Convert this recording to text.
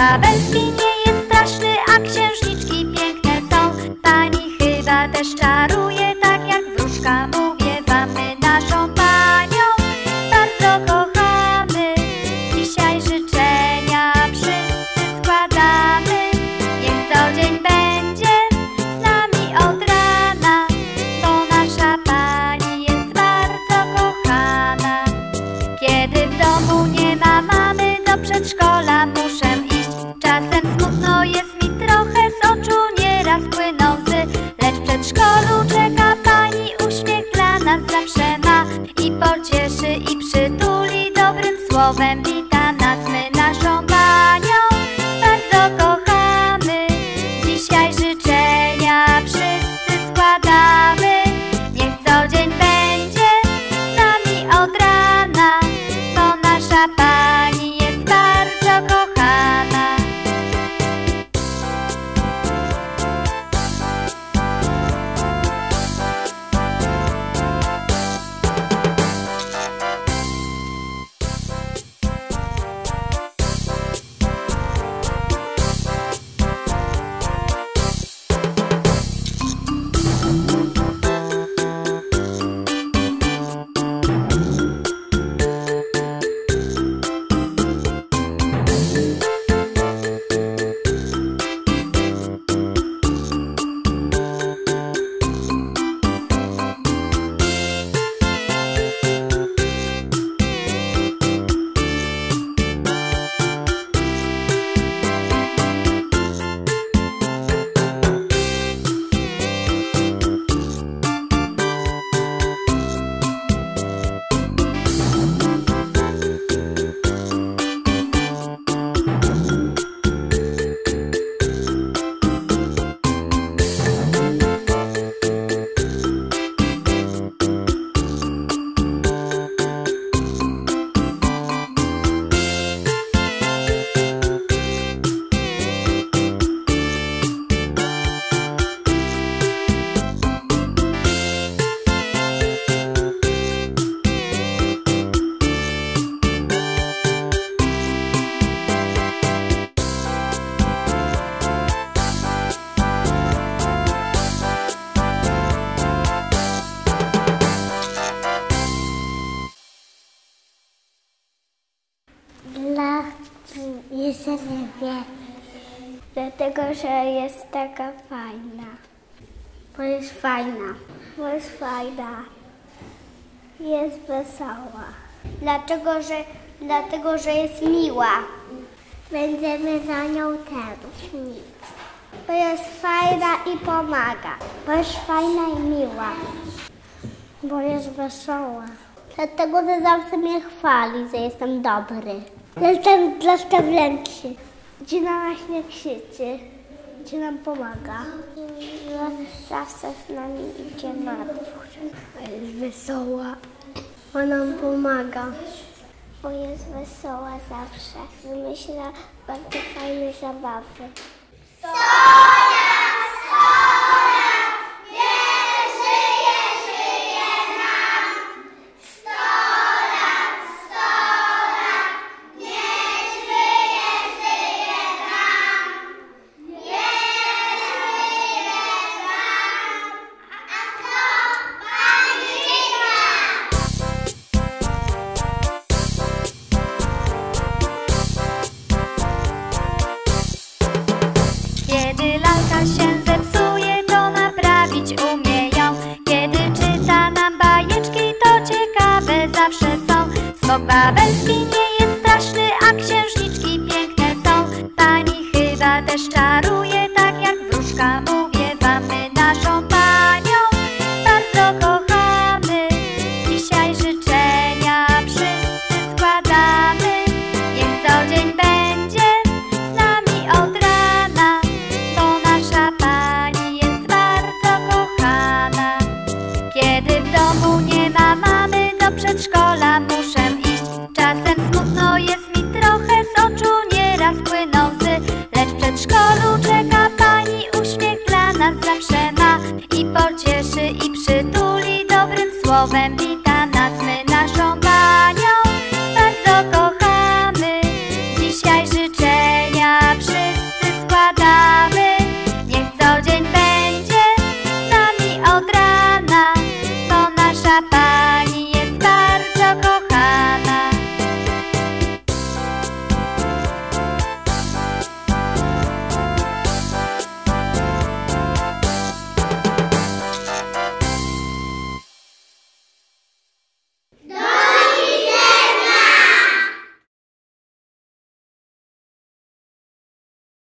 Babelski nie jest straszny, a księżniczki piękne są. Pani chyba też czaruje, Przedszkolu czeka pani, uśmiech dla nas zawsze ma. I pocieszy, i przytuli, dobrym słowem wiem. Dlatego, że jest taka fajna. Bo jest fajna. Bo jest fajna. Jest wesoła. Dlatego, że, dlatego, że jest miła. Będziemy za nią mić. Bo jest fajna i pomaga. Bo jest fajna i miła. Bo jest wesoła. Dlatego, że zawsze mnie chwali, że jestem dobry. Jestem dla szczawlęci, gdzie na nas nie krzyczy, gdzie nam pomaga. Zawsze z nami idzie na dwór. Jest wesoła, bo nam pomaga. Bo jest wesoła zawsze. Wymyśla bardzo fajne zabawy. Kiedy dla